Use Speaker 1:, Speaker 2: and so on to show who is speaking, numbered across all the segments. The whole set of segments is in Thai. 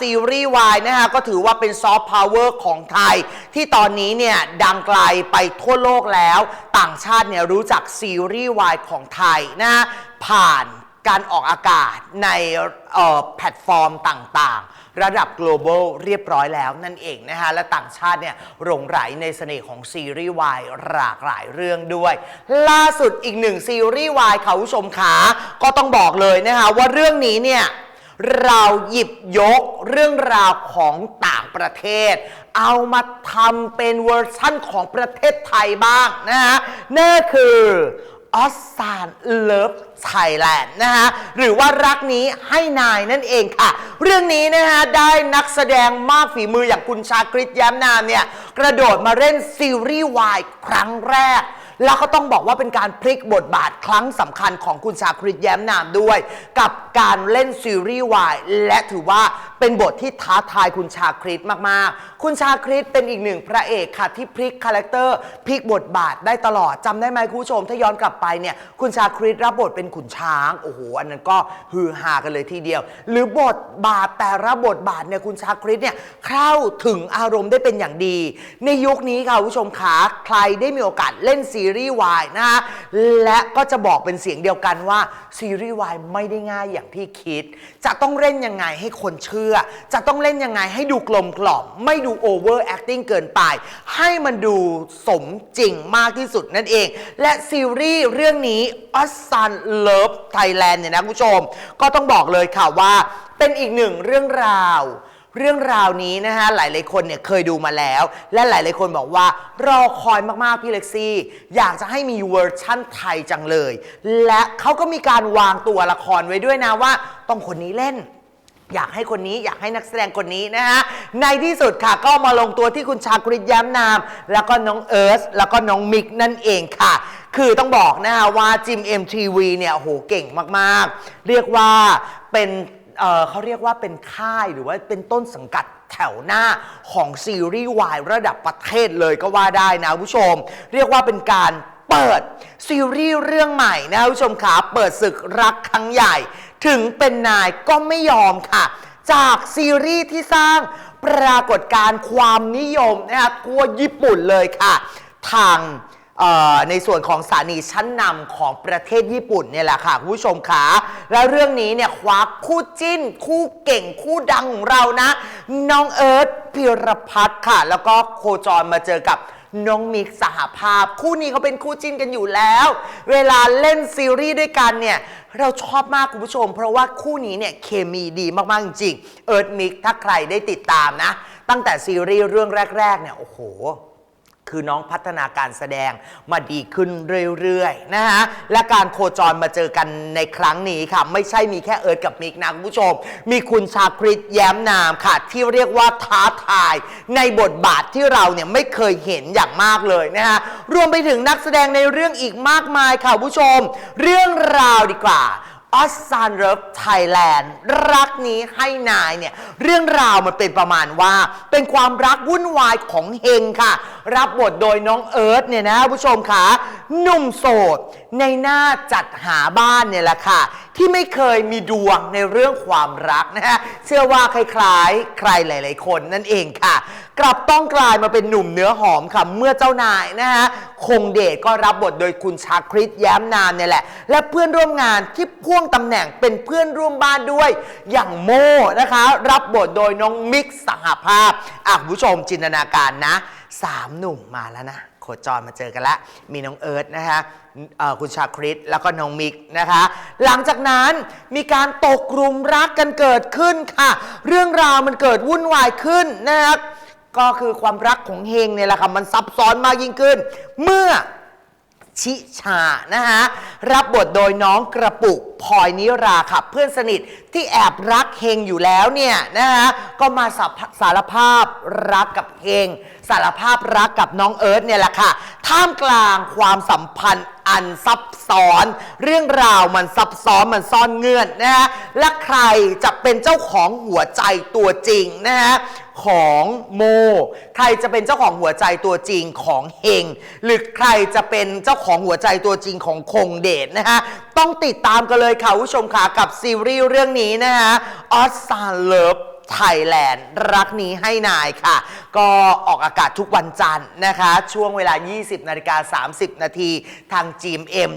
Speaker 1: ซีรีส์วายนะฮะก็ถือว่าเป็นซอฟต์พาวเวอร์ของไทย ที่ตอนนี้เนี่ยดังไกลไปทั่วโลกแล้ว ต่างชาติเนี่ยรู้จักซีรีส์วายของไทยนะฮะผ่านการออกอากาศในเอ่อแพลตฟอร์มต่างๆ ระดับ global เรียบร้อยแล้วนั่นเองนะฮะและต่างชาติเนี่ยหลงไหลในเสน่ห์ของซีรีส์วายหลากหลายเรื่องด้วย ล่าสุดอีกหนึ่งซีรีส์วายค่ะผู้ชมขาก็ต้องบอกเลยนะคะว่าเรื่องนี้เนี่ย เราหยิบยกเรื่องราวของต่างประเทศ เอามาทำเป็นเวอร์ชั่นของประเทศไทยบ้างนะฮะนั่นคือออสซานเลิฟไทยแลนด์นะฮะหรือว่ารักนี้ให้นายนั่นเองค่ะ เรื่องนี้นะฮะได้นักแสดงมากฝีมืออย่างคุณชาคริตแย้มนามเนี่ย กระโดดมาเล่นซีรีส์วายครั้งแรก แล้วก็ต้องบอกว่าเป็นการพลิกบทบาทครั้งสำคัญของคุณชาคริตแย้มนามด้วย กับการเล่นซีรีส์วายและถือว่า เป็นบทที่ท้าทายคุณชาคริตมากๆ คุณชาคริตเป็นอีกหนึ่งพระเอกค่ะที่พลิกคาแรคเตอร์พลิกบทบาทได้ตลอดจำได้ไหมคุณผู้ชม ถ้าย้อนกลับไปเนี่ยคุณชาคริตรับบทเป็นขุนช้างโอ้โหอันนั้นก็ฮือฮากันเลยทีเดียว หรือบทบาทแต่ละบทบาทเนี่ยคุณชาคริตเนี่ยเข้าถึงอารมณ์ได้เป็นอย่างดี ในยุคนี้ค่ะคุณผู้ชมขาใครได้มีโอกาสเล่นซีรีส์วายนะฮะและก็จะบอกเป็นเสียงเดียวกันว่าซีรีส์วายไม่ได้ง่ายอย่างที่คิด จะต้องเล่นยังไงให้คนเชื่อจะต้องเล่นยังไงให้ดูกลมกล่อม ไม่ดูโอเวอร์แอคติ้งเกินไป ให้มันดูสมจริงมากที่สุดนั่นเอง และซีรีส์เรื่องนี้อ s ซันเลิฟไทยแลนด์เนี่ยนะคุณผู้ชม ก็ต้องบอกเลยค่ะว่าเป็นอีกหนึ่งเรื่องราวเรื่องราวนี้นะฮะหลายๆคนเนี่ยเคยดูมาแล้ว และหลายๆคนบอกว่ารอคอยมากๆพี่เล็กซี่ อยากจะให้มีเวอร์ชั่นไทยจังเลย และเขาก็มีการวางตัวละครไว้ด้วยนะว่า ต้องคนนี้เล่น อยากให้คนนี้อยากให้นักแสดงคนนี้นะฮะในที่สุดค่ะก็มาลงตัวที่คุณชากริตแย้มนาม แล้วก็น้องเอิร์ธแล้วก็น้องมิกนั่นเองค่ะ คือต้องบอกนะฮะว่าจิม MTV เนี่ยโหเก่งมากๆ เรียกว่าเป็นเอ่อเขาเรียกว่าเป็นค่ายหรือว่าเป็นต้นสังกัดแถวหน้าของซีรีส์วายระดับประเทศเลยก็ว่าได้นะผู้ชม เรียกว่าเป็นการเปิดซีรีส์เรื่องใหม่นะผู้ชมขาเปิดศึกรักครั้งใหญ่ ถึงเป็นนายก็ไม่ยอมค่ะ จากซีรีส์ที่สร้างปรากฏการณ์ความนิยมนะครับทั่วญี่ปุ่นเลยค่ะ ทางในส่วนของสถานีชั้นนำของประเทศญี่ปุ่นเนี่ยแหละค่ะ คุณผู้ชมขาแล้วเรื่องนี้เนี่ยคว้าคู่จิ้น คู่เก่งคู่ดังของเรานะ น้องเอิร์ธพิรพัฒน์ค่ะ แล้วก็โคจรมาเจอกับ น้องมิกสหภาพ คู่นี้เขาเป็นคู่จิ้นกันอยู่แล้ว เวลาเล่นซีรีส์ด้วยกันเนี่ย เราชอบมากคุณผู้ชม เพราะว่าคู่นี้เนี่ยเคมีดีมากๆจริงเอิร์ธมิกถ้าใครได้ติดตามนะ ตั้งแต่ซีรีส์เรื่องแรกๆเนี่ยโอ้โห คือน้องพัฒนาการแสดงมาดีขึ้นเรื่อยๆนะฮะและการโคจรมาเจอกันในครั้งนี้ค่ะ ไม่ใช่มีแค่เอิร์ธกับมิกนะคุณผู้ชม มีคุณชาคริตแย้มนามค่ะ ที่เรียกว่าท้าทาย ในบทบาทที่เราเนี่ยไม่เคยเห็นอย่างมากเลยนะฮะรวมไปถึงนักแสดงในเรื่องอีกมากมายค่ะคุณผู้ชม เรื่องราวดีกว่า ออสซานเริฟไทยแลนด์รักนี้ให้นายเนี่ย เรื่องราวมันเป็นประมาณว่า เป็นความรักวุ่นวายของเฮงค่ะ รับบทโดยน้องเอิร์ธเนี่ยนะผู้ชมค่ะ หนุ่มโสด ในหน้าจัดหาบ้านเนี่ยแหละค่ะ ที่ไม่เคยมีดวงในเรื่องความรักนะฮะเชื่อว่าคล้ายๆ ใครหลาย ๆ คนนั่นเองค่ะ กลับต้องกลายมาเป็นหนุ่มเนื้อหอมค่ะ เมื่อเจ้านายนะฮะคงเดชก็รับบทโดยคุณชาคริตแย้มนามเนี่ยแหละ และเพื่อนร่วมงานที่พ่วงตำแหน่งเป็นเพื่อนร่วมบ้านด้วย อย่างโม่นะคะ รับบทโดยน้องมิกสหภาพอะคุณผู้ชมจินตนาการนะสามหนุ่มมาแล้วนะ โคจรมาเจอกันแล้วมีน้องเอิร์ธนะคะคุณชาคริตแล้วก็น้องมิกนะคะ หลังจากนั้นมีการตกกลุ่มรักกันเกิดขึ้นค่ะ เรื่องราวมันเกิดวุ่นวายขึ้นนะครับก็คือความรักของเฮงเนี่ยแหละค่ะมันซับซ้อนมากยิ่งขึ้น เมื่อ ชิชานะฮะรับบทโดยน้องกระปุกพลอยนิราค่ะเพื่อนสนิทที่แอบรักเฮงอยู่แล้วเนี่ยนะฮะก็มาสาสารภาพรักกับเฮงสารภาพรักกับน้องเอิร์ธเนี่ยแหละค่ะท่ามกลางความสัมพันธ์ อันซับซ้อน เรื่องราวมันซับซ้อนมันซ่อนเงื่อนนะฮะและใครจะเป็นเจ้าของหัวใจตัวจริงนะฮะของโม ใครจะเป็นเจ้าของหัวใจตัวจริงของเฮง หรือใครจะเป็นเจ้าของหัวใจตัวจริงของคงเดชนะฮะ ต้องติดตามกันเลยค่ะผู้ชมค่ะกับซีรีส์เรื่องนี้นะฮะออสซาเลิฟ ไทยแลนด์รักนี้ให้นายค่ะ ก็ออกอากาศทุกวันจันทร์นะคะ ช่วงเวลา 20 นาฬิกา 30 นาทีทาง GMM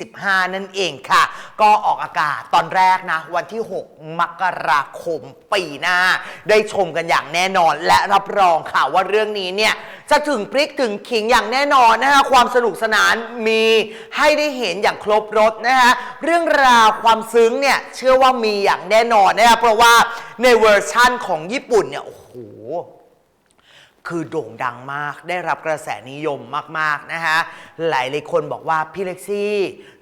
Speaker 1: 25 นั่นเองค่ะ ก็ออกอากาศตอนแรกนะ วันที่ 6 มกราคมปีหน้า ได้ชมกันอย่างแน่นอนและรับรองค่ะว่าเรื่องนี้เนี่ย จะถึงพริกถึงขิงอย่างแน่นอนนะคะความสนุกสนานมีให้ได้เห็นอย่างครบรถนะคะเรื่องราวความซึ้งเนี่ยเชื่อว่ามีอย่างแน่นอนนะคะเพราะว่าในเวอร์ชั่นของญี่ปุ่นเนี่ยโอ้โห คือโด่งดังมาก ได้รับกระแสนิยมมากๆนะคะหลายเลายคนบอกว่าพี่เล็กซี่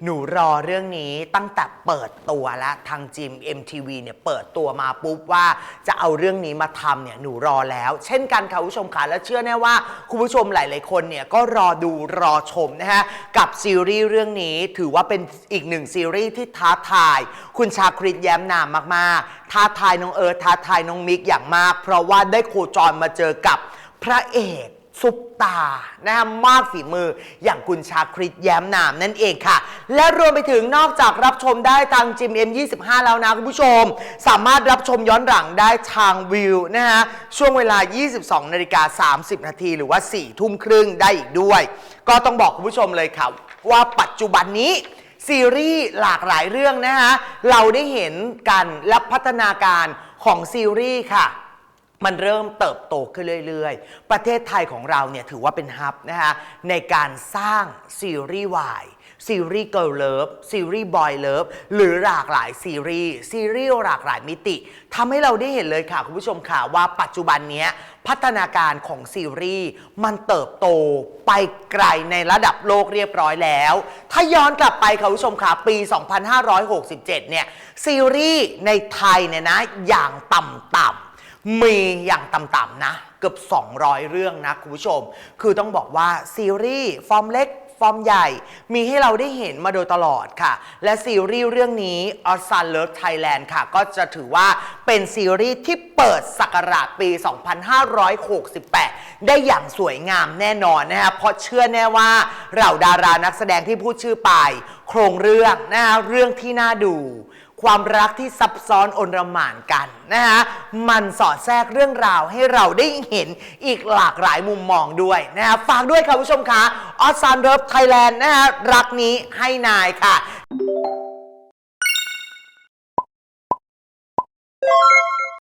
Speaker 1: หนูรอเรื่องนี้ตั้งแต่เปิดตัวแล้วทางจิม MTV เนี่ยเปิดตัวมาปุ๊บว่าจะเอาเรื่องนี้มาทำเนี่ยหนูรอแล้ว เช่นกันค่ะคุณผู้ชมค่ะและเชื่อแน่ว่าคุณผู้ชมหลาย ๆ คนเนี่ยก็รอดูรอชมนะคะกับซีรีส์เรื่องนี้ถือว่าเป็นอีกหนึ่งซีรีส์ที่ท้าทาย คุณชาคริตแย้มนามมาก ๆ ท้าทายน้องเอิร์ธท้าทายน้องมิกอย่างมาก เพราะว่าได้โคจรมาเจอกับพระเอกซุปตานะฮะมากฝีมืออย่างคุณชาคริตแย้มนามนั่นเองค่ะ และรวมไปถึงนอกจากรับชมได้ทางจิม M25 แล้วนะคุณผู้ชม สามารถรับชมย้อนหลังได้ทางวิวนะฮะช่วงเวลา 22นาฬิกา30 นาทีหรือว่า 4 ทุ่มครึ่งได้อีกด้วย ก็ต้องบอกคุณผู้ชมเลยค่ะ ว่าปัจจุบันนี้ซีรีส์หลากหลายเรื่องนะฮะเราได้เห็นกันและพัฒนาการของซีรีส์ค่ะ มันเริ่มเติบโตขึ้นเรื่อยๆ ประเทศไทยของเราเนี่ยถือว่าเป็นฮับนะคะในการสร้างซีรีส์วายซีรีส์เกิร์ลเลิฟซีรีส์บอยเลิฟหรือหลากหลายซีรีส์ซีรีส์หลากหลายมิติทำให้เราได้เห็นเลยค่ะ คุณผู้ชมค่ะว่าปัจจุบันนี้พัฒนาการของซีรีส์มันเติบโตไปไกลในระดับโลกเรียบร้อยแล้ว ถ้าย้อนกลับไปค่ะคุณผู้ชมค่ะปี 2567 เนี่ยซีรีส์ในไทยเนี่ยนะอย่างต่ำๆ มีอย่างต่ำๆนะ เกือบ 200 เรื่องนะคุณผู้ชม คือต้องบอกว่าซีรีส์ฟอร์มเล็กฟอร์มใหญ่ มีให้เราได้เห็นมาโดยตลอดค่ะ และซีรีส์เรื่องนี้ o s a n Love Thailand ค่ะ ก็จะถือว่าเป็นซีรีส์ที่เปิดศักราชปี 2568 ได้อย่างสวยงามแน่นอนนะคะเพราะเชื่อแน่ว่าเราดารานักแสดงที่พูดชื่อไป โครงเรื่องนะคะเรื่องที่น่าดู ความรักที่ซับซ้อนอนรมานกันนะฮะ มันสอดแทรกเรื่องราวให้เราได้เห็นอีกหลากหลายมุมมองด้วยนะฮะ ฝากด้วยค่ะผู้ชมคะออสซานเริฟไทยแลนด์นะฮะ รักนี้ให้นายค่ะ